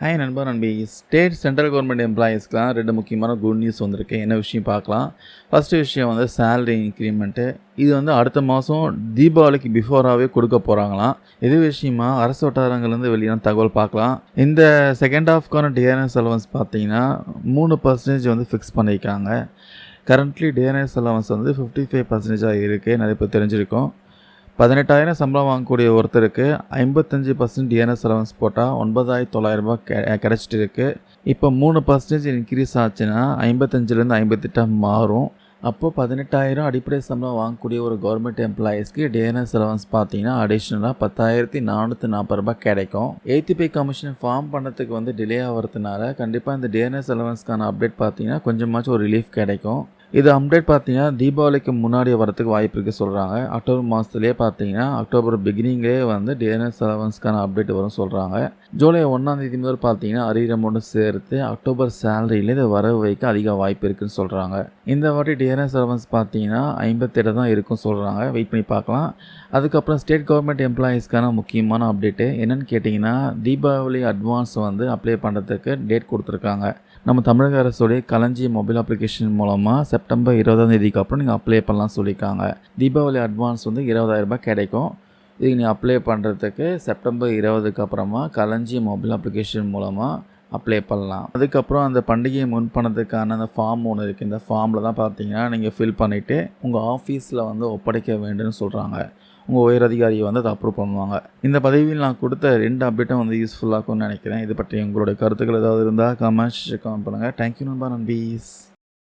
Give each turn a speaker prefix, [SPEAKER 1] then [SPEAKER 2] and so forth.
[SPEAKER 1] Hi நண்பா நண்பி. State central government எம்ப்ளாயீஸ்க்கெலாம் ரெண்டு முக்கியமான குட் நியூஸ் வந்திருக்கு. என்ன விஷயம் பார்க்கலாம். ஃபஸ்ட்டு விஷயம் வந்து சேலரி இன்க்ரிமெண்ட்டு இது வந்து அடுத்த மாதம் தீபாவளிக்கு பிஃபோராகவே கொடுக்க போகிறாங்களாம் இது விஷயமா? அரசு வட்டாரங்கள்லேருந்து வெளியான தகவல் பார்க்கலாம். இந்த செகண்ட் ஹாஃப்க்கான டிஆர்எஸ் அலவன்ஸ் பார்த்தீங்கன்னா மூணு பர்சன்டேஜ் வந்து ஃபிக்ஸ் பண்ணியிருக்காங்க. கரண்ட்லி டிஆர்எஸ் அலவன்ஸ் வந்து ஃபிஃப்டி ஃபைவ் பர்சன்டேஜாக இருக்குது நிறைய பேர் தெரிஞ்சிருக்கோம். பதினெட்டாயிரம் சம்பளம் வாங்கக்கூடிய ஒருத்தருக்கு ஐம்பத்தஞ்சு பர்சன்ட் டிஎன்எஸ் அலவன்ஸ் போட்டால் ஒன்பதாயிரத்தி தொள்ளாயிரரூபா கெ கிடச்சிட்டு இருக்கு இப்போ மூணு பர்சன்டேஜ் இன்க்ரீஸ் ஆச்சுன்னா ஐம்பத்தஞ்சிலேருந்து ஐம்பத்தெட்டாக மாறும். அப்போது பதினெட்டாயிரம் அடிப்படை சம்பளம் வாங்கக்கூடிய ஒரு கவர்மெண்ட் எம்ப்ளாயீஸ்க்கு டிஎன்எஸ் அலவன்ஸ் பார்த்தீங்கன்னா அடிஷ்னலாக பத்தாயிரத்தி நானூற்றி நாற்பது ரூபாய் கிடைக்கும். எயித்து பே கமிஷன் ஃபார்ம் பண்ணதுக்கு வந்து டிலே ஆகிறதுனால கண்டிப்பாக இந்த டிஎன்எஸ் அலவன்ஸ்க்கான அப்டேட் பார்த்தீங்கன்னா கொஞ்சமாச்சும் ஒரு ரிலீஃப் கிடைக்கும். இது அப்டேட் பார்த்தீங்கன்னா தீபாவளிக்கு முன்னாடி வரதுக்கு வாய்ப்பு இருக்குது சொல்கிறாங்க அக்டோபர் மாதத்துலேயே பார்த்தீங்கன்னா அக்டோபர் பிகினிங்லேயே வந்து டிஎன்எஸ் அலவன்ஸ்க்கான அப்டேட் வரும் சொல்கிறாங்க ஜூலை ஒன்றாம் தேதி முதல் பார்த்தீங்கன்னா அரியர் அமௌண்ட்டு சேர்த்து அக்டோபர் சேலரியில் இதை வரவு வைக்க அதிக வாய்ப்பு இருக்குன்னு சொல்கிறாங்க இந்த வாட்டி டிஎன்எஸ் அலவன்ஸ் பார்த்தீங்கன்னா ஐம்பத்தெட்டு தான் இருக்கும் சொல்கிறாங்க வெயிட் பண்ணி பார்க்கலாம். அதுக்கப்புறம் ஸ்டேட் கவர்மெண்ட் எம்ப்ளாயீஸ்க்கான முக்கியமான அப்டேட்டு என்னென்னு கேட்டிங்கன்னா தீபாவளி அட்வான்ஸ் வந்து அப்ளை பண்ணுறதுக்கு டேட் கொடுத்துருக்காங்க. நம்ம தமிழக அரசுடைய களஞ்சி மொபைல் அப்ளிகேஷன் மூலமாக செப்டம்பர் இருபதாம் தேதிக்கு அப்புறம் நீங்கள் அப்ளை பண்ணலாம் சொல்லியிருக்காங்க. தீபாவளி அட்வான்ஸ் வந்து இருபதாயிரம் ரூபாய் கிடைக்கும். இதுக்கு நீங்கள் அப்ளை பண்ணுறதுக்கு செப்டம்பர் இருபதுக்கு அப்புறமா கலஞ்சி மொபைல் அப்ளிகேஷன் மூலமாக அப்ளை பண்ணலாம். அதுக்கப்புறம் அந்த பண்டிகையை முன் பண்ணதுக்கான அந்த ஃபார்ம் ஒன்று இருக்குது இந்த ஃபார்மில் தான் பார்த்தீங்கன்னா நீங்கள் ஃபில் பண்ணிவிட்டு உங்கள் ஆஃபீஸில் வந்து ஒப்படைக்க வேண்டும்னு சொல்கிறாங்க உங்கள் உயர் அதிகாரியை வந்து அதை அப்ரூவ் பண்ணுவாங்க. இந்த பதவியில் நான் கொடுத்த ரெண்டு அப்டேட்டும் வந்து யூஸ்ஃபுல்லாக இருக்கும்னு நினைக்கிறேன். இது பற்றி உங்களுடைய கருத்துக்கள் ஏதாவது இருந்தால் கமெண்ட்ஸ் கமெண்ட் பண்ணுங்கள் தேங்க்யூ நண்பா நன்பீஸ்